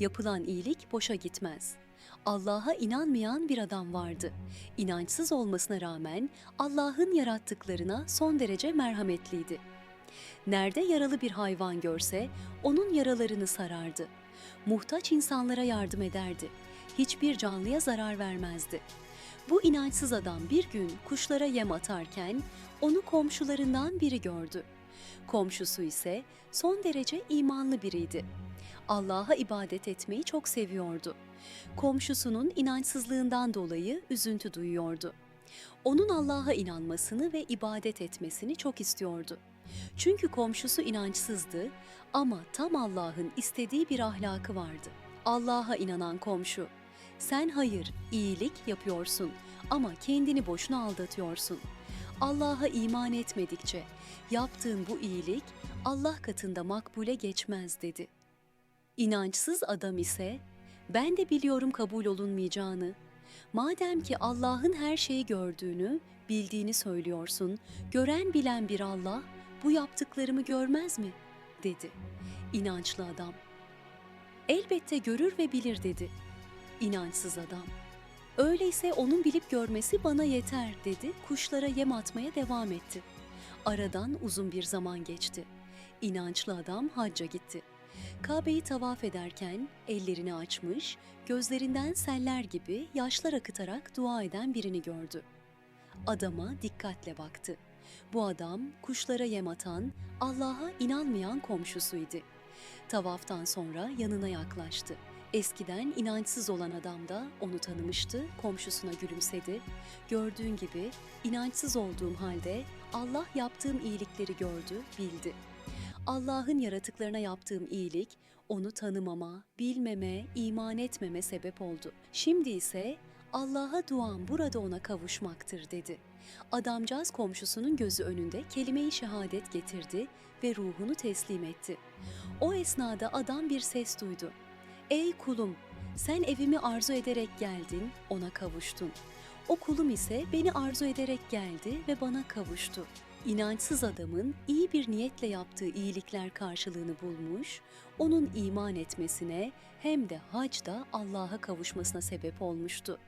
Yapılan iyilik boşa gitmez. Allah'a inanmayan bir adam vardı. İnançsız olmasına rağmen Allah'ın yarattıklarına son derece merhametliydi. Nerede yaralı bir hayvan görse onun yaralarını sarardı. Muhtaç insanlara yardım ederdi. Hiçbir canlıya zarar vermezdi. Bu inançsız adam bir gün kuşlara yem atarken onu komşularından biri gördü. Komşusu ise son derece imanlı biriydi. Allah'a ibadet etmeyi çok seviyordu. Komşusunun inançsızlığından dolayı üzüntü duyuyordu. Onun Allah'a inanmasını ve ibadet etmesini çok istiyordu. Çünkü komşusu inançsızdı ama tam Allah'ın istediği bir ahlakı vardı. Allah'a inanan komşu, sen hayır, iyilik yapıyorsun ama kendini boşuna aldatıyorsun. Allah'a iman etmedikçe yaptığın bu iyilik Allah katında makbule geçmez dedi. İnançsız adam ise ben de biliyorum kabul olunmayacağını. Madem ki Allah'ın her şeyi gördüğünü, bildiğini söylüyorsun, gören bilen bir Allah bu yaptıklarımı görmez mi? dedi. İnançlı adam. Elbette görür ve bilir dedi. İnançsız adam. Öyleyse onun bilip görmesi bana yeter dedi. Kuşlara yem atmaya devam etti. Aradan uzun bir zaman geçti. İnançlı adam hacca gitti. Kabe'yi tavaf ederken ellerini açmış, gözlerinden seller gibi yaşlar akıtarak dua eden birini gördü. Adama dikkatle baktı. Bu adam kuşlara yem atan, Allah'a inanmayan komşusuydu. Tavaftan sonra yanına yaklaştı. Eskiden inançsız olan adam da onu tanımıştı, komşusuna gülümsedi. Gördüğün gibi inançsız olduğum halde Allah yaptığım iyilikleri gördü, bildi. Allah'ın yaratıklarına yaptığım iyilik onu tanımama, bilmeme, iman etmeme sebep oldu. Şimdi ise Allah'a duam burada ona kavuşmaktır dedi. Adamcağız komşusunun gözü önünde kelime-i şehadet getirdi ve ruhunu teslim etti. O esnada adam bir ses duydu. Ey kulum, sen evimi arzu ederek geldin, ona kavuştun. O kulum ise beni arzu ederek geldi ve bana kavuştu. İnançsız adamın iyi bir niyetle yaptığı iyilikler karşılığını bulmuş, onun iman etmesine hem de hacda Allah'a kavuşmasına sebep olmuştu.